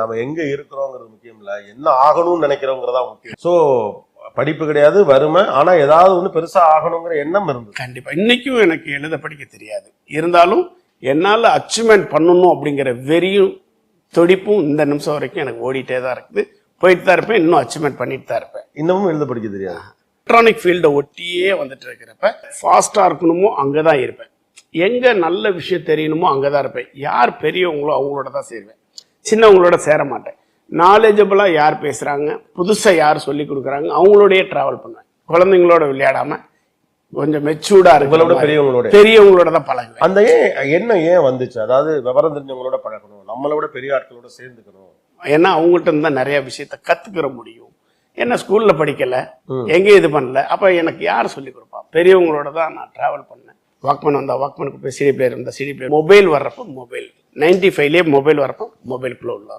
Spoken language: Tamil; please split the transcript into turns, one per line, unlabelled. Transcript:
நம்ம எங்க இருக்கிறோங்கிறது முக்கியம் இல்ல. என்ன ஆகணும்னு நினைக்கிறோங்கிறதா முக்கியம். சோ படிப்பு கிடையாது வறுமை. ஆனா ஏதாவது ஒண்ணு பெருசா ஆகணுங்கிற எண்ணம் இருந்தது.
கண்டிப்பா. இன்னைக்கும் எனக்கு எழுத படிக்க தெரியாது. இருந்தாலும் என்னால அச்சீவ்மெண்ட் பண்ணணும் அப்படிங்கிற வெறியும் துடிப்பும் இந்த நிமிஷம் வரைக்கும் எனக்கு ஓடிட்டே தான் இருக்குது. போயிட்டு தான் இருப்பேன் இன்னும் அச்சீவ்மெண்ட் பண்ணிட்டு தான் இருப்பேன்.
இன்னமும் எழுத படிக்க தெரியாது.
எலக்ட்ரானிக் ஃபீல்டை ஒட்டியே வந்துட்டு இருக்கிறப்ப ஃபாஸ்ட்டாக இருக்கணுமோ அங்கே தான் இருப்பேன். எங்கே நல்ல விஷயம் தெரியணுமோ அங்கே தான் இருப்பேன். யார் பெரியவங்களோ அவங்களோட தான் சேருவேன். சின்னவங்களோட சேர மாட்டேன் நாலேஜபிளாக யார் பேசுகிறாங்க புதுசாக யார் சொல்லி கொடுக்குறாங்க? அவங்களோடயே ட்ராவல் பண்ணுவேன். குழந்தைங்களோட விளையாடாம கொஞ்சம் மெச்சூர்டாக
உங்களோட பெரியவங்களோட.
பெரியவங்களோட தான் பழகுவேன்.
அந்த ஏன் எண்ணம் ஏன் வந்துச்சு? அதாவது விவரம் தெரிஞ்சவங்களோட பழகணும். நம்மளை விட பெரிய ஆட்களோட சேர்ந்துக்கணும்.
ஏன்னா அவங்கள்ட்ட இருந்து தான் நிறைய விஷயத்த கத்துக்கிற முடியும். என்ன ஸ்கூல்ல படிக்கல எங்கேயும் இது பண்ணல. அப்ப எனக்கு யார் சொல்லி கொடுப்பா? பெரியவங்களோட தான் நான் டிராவல் பண்ணேன். வாக்மேன் வந்தால் வாக்மேனுக்கு போய் சிடி பிளேயர் இருந்தால் சிடி பிளேயர் மொபைல் வர்றப்போ மொபைல் நைன்டி ஃபைவ்லேயே மொபைல் வரப்போ மொபைல் குள்ளே உள்ளாங்க.